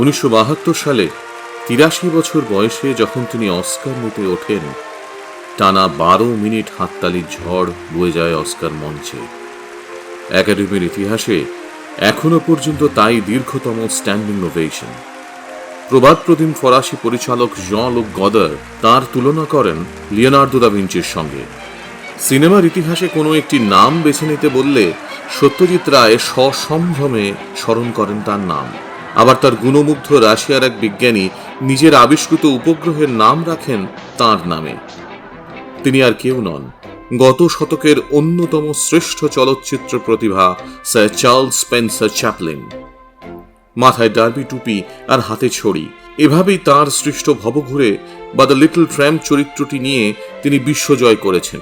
উনিশশো বাহাত্তর সালে তিরাশি বছর বয়সে যখন তিনি অস্কার নিতে ওঠেন, টানা বারো মিনিট হাততালির ঝড় বয়ে যায় অস্কার মঞ্চে। একাডেমির ইতিহাসে এখনও পর্যন্ত তাই দীর্ঘতম স্ট্যান্ডিং ওভেশন প্রবাদপ্রতিম ফরাসি পরিচালক জন লোক গদার তার তুলনা করেন লিওনার্দো দা ভিঞ্চির সঙ্গে। সিনেমার ইতিহাসে কোনো একটি নাম বেছে নিতে বললে সত্যজিৎ রায় সসম্ভ্রমে স্মরণ করেন তার নাম। আবার তার গুণমুগ্ধ রাশিয়ার এক বিজ্ঞানী নিজের আবিষ্কৃত উপগ্রহের নাম রাখেন তার নামে। তিনি আর কেউ নন। গত শতকের অন্যতম শ্রেষ্ঠ চলচ্চিত্র প্রতিভা, স্যার চার্লস স্পেন্সার চ্যাপলিন। মাথায় ডার্বি টুপি আর হাতে ছড়ি। এভাবেই তার সৃষ্ট ভবঘুরে বা দ্য লিটল ট্র্যাম্প চরিত্রটি নিয়ে তিনি বিশ্বজয় করেছেন।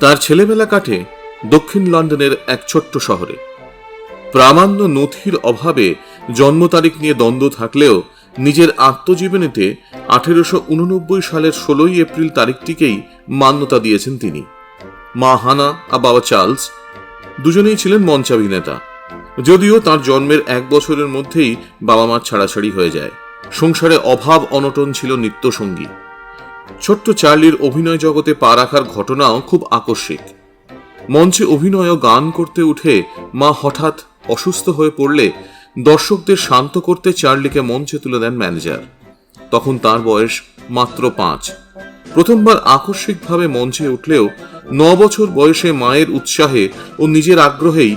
তার ছেলেবেলা কাটে দক্ষিণ লন্ডনের এক ছোট্ট শহরে। প্রামাণ্য নথির অভাবে জন্ম তারিখ নিয়ে দ্বন্দ্ব থাকলেও নিজের আত্মজীবনীতে আঠেরোশো উননব্বই সালের ষোলোই এপ্রিল তারিখটিকেই মান্যতা দিয়েছেন তিনি। মা হানা আর বাবা চার্লস দুজনেই ছিলেন মঞ্চাভিনেতা। যদিও তার জন্মের এক বছরের মধ্যেই বাবা মার ছাড়াছাড়ি হয়ে যায়। সংসারে অভাব অনটন ছিল নিত্যসঙ্গী। ছোট্ট চার্লির অভিনয় জগতে পা রাখার ঘটনাও খুব আকস্মিক। মঞ্চে অভিনয় ও গান করতে উঠে মা হঠাৎ অসুস্থ হয়ে পড়লে দর্শকদের শান্ত করতে চার্লিকে মঞ্চে তুলে দেন ম্যানেজার। তখন তার বয়স মাত্র পাঁচ। প্রথমবার আকস্মিকভাবে মঞ্চে উঠলেও ন বছর বয়সে মায়ের উৎসাহে ও নিজের আগ্রহেই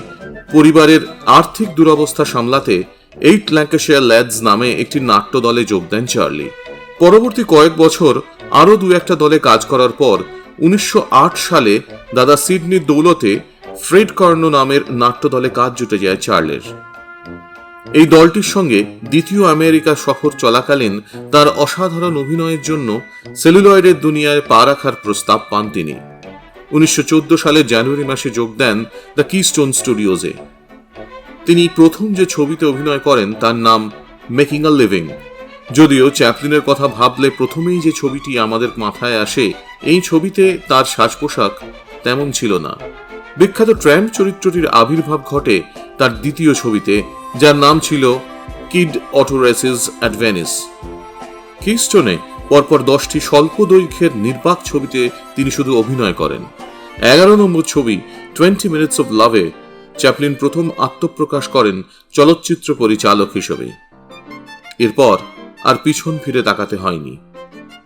পরিবারের আর্থিক দুরবস্থা সামলাতে এইট ল্যাঙ্কাশিয়ার ল্যাডস নামে একটি নাট্য দলে যোগ দেন চার্লি। পরবর্তী কয়েক বছর আরও দু একটা দলে কাজ করার পর উনিশশো আট সালে দাদা সিডনির দৌলতে ফ্রেড কর্ণ নামের নাট্য দলে কাজ জুটে যায় চার্লের। এই দলটির সঙ্গে দ্বিতীয় আমেরিকা সফর চলাকালীন তার অসাধারণ অভিনয়ের জন্য সেলুলয়েডের দুনিয়ায় পা রাখার প্রস্তাব পান তিনি। উনিশশো সালের জানুয়ারি মাসে যোগ দেন দ্য কিস্টোন স্টুডিওজে। তিনি প্রথম যে ছবিতে অভিনয় করেন তার নাম মেকিং আ লিভিং। যদিও চ্যাপলিনের কথা ভাবলে প্রথমেই যে ছবিটি আমাদের মাথায় আসে, এই ছবিতে তার সাজ পোশাক তেমন ছিল না। বিখ্যাত ট্র্যাম্প চরিত্রটির আবির্ভাব ঘটে তার দ্বিতীয় ছবিতে যার নাম ছিল kid auto races at Venice কিস্টোনে পরপর দশটি স্বল্প দৈর্ঘ্যের নির্বাক ছবিতে তিনি শুধু অভিনয় করেন। এগারো নম্বর ছবি, টোয়েন্টি মিনিটস অফ লাভে চ্যাপলিন প্রথম আত্মপ্রকাশ করেন চলচ্চিত্র পরিচালক হিসেবে। এরপর আর পিছন ফিরে তাকাতে হয়নি।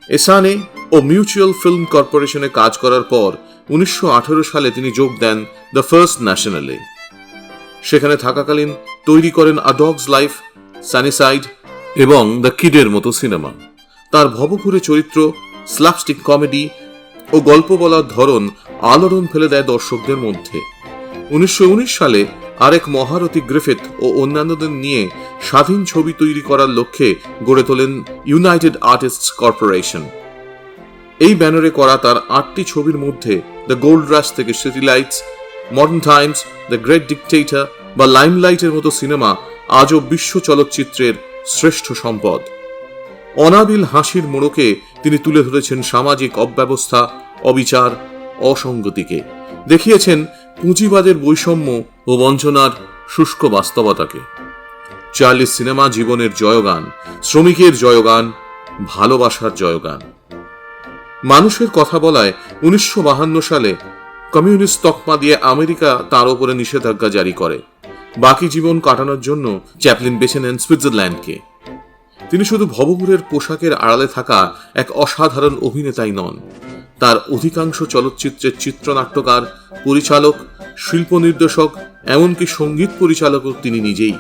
এসানে ও মিউচুয়াল ফিল্ম কর্পোরেশনে কাজ করার পর উনিশশো আঠেরো সালে তিনি যোগ দেন দ্য ফার্স্ট ন্যাশনালে। সেখানে থাকাকালীন তৈরি করেন আ ডগস লাইফ স্যানিসাইড এবং দ্য কিডের মতো সিনেমা। তার ভবঘুরে চরিত্র স্ল্যাপস্টিক কমেডি ও গল্প বলার ধরন আলোড়ন ফেলে দেয় দর্শকদের মধ্যে। উনিশশো উনিশ সালে আরেক মহারথী গ্রিফিথ ও অন্যান্যদের নিয়ে স্বাধীন ছবি তৈরি করার লক্ষ্যে গড়ে তোলেন ইউনাইটেড আর্টিস্টস কর্পোরেশন এই ব্যানারে করা তার আটটি ছবির মধ্যে দ্য গোল্ড রাশ থেকে city lights modern times the great dictator বা লাইমলাইটের মতো সিনেমা আজও বিশ্ব চলচ্চিত্রের শ্রেষ্ঠ সম্পদ। অনাবিল হাসির মোড়কে তিনি তুলে ধরেছেন সামাজিক অব্যবস্থা, অবিচার অসঙ্গতিকে দেখিয়েছেন পুঁজিবাদের বৈষম্য ও বঞ্চনার শুষ্ক বাস্তবতাকে। চার্লির সিনেমা জীবনের জয়গান, শ্রমিকের জয়গান, ভালোবাসার জয়গান। মানুষের কথা বলায় উনিশশো সালে কমিউনিস্ট তকমা দিয়ে আমেরিকা তার উপরে নিষেধাজ্ঞা জারি করে। বাকি জীবন কাটানোর জন্য চ্যাপলিন বেছে নেন সুইজারল্যান্ডকে। তিনি শুধু ভবঘুরের পোশাকের আড়ালে থাকা এক অসাধারণ অভিনেতাই নন। তার অধিকাংশ চলচ্চিত্রের চিত্রনাট্যকার, পরিচালক শিল্প নির্দেশক এমনকি সংগীত পরিচালকও তিনি নিজেই।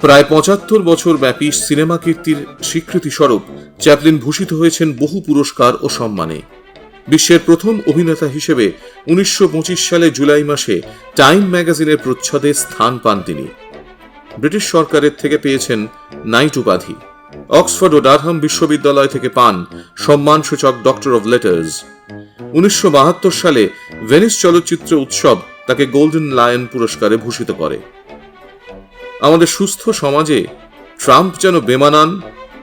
প্রায় পঁচাত্তর বছর ব্যাপী সিনেমা কীর্তির স্বীকৃতিস্বরূপ চ্যাপলিন ভূষিত হয়েছেন বহু পুরস্কার ও সম্মানে। বিশ্বের প্রথম অভিনেতা হিসেবে উনিশশো পঁচিশ সালে জুলাই মাসে টাইম ম্যাগাজিনের প্রচ্ছদে স্থান পান তিনি। ব্রিটিশ সরকারের থেকে পেয়েছেন নাইট উপাধি। অক্সফোর্ড ও ডারহাম বিশ্ববিদ্যালয় থেকে পান সম্মানসূচক ডক্টর অব লেটার্স উনিশশো বাহাত্তর সালে ভেনিস চলচ্চিত্র উৎসব তাকে গোল্ডেন লায়ন পুরস্কারে ভূষিত করে। আমাদের সুস্থ সমাজে ট্রাম্প যেন বেমানান,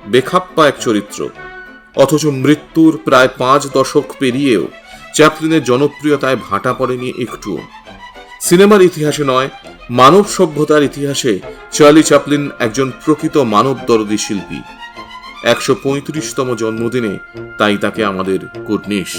বেখাপ্পা এক চরিত্র। অথচ মৃত্যুর প্রায় পাঁচ দশক পেরিয়েও চ্যাপলিনের জনপ্রিয়তায় ভাটা পড়েনি একটুও সিনেমার ইতিহাসে নয়, মানব সভ্যতার ইতিহাসে চার্লি চ্যাপলিন একজন প্রকৃত মানব দরদী শিল্পী। একশো পঁয়ত্রিশতম জন্মদিনে তাই তাকে আমাদের কুর্নিশ।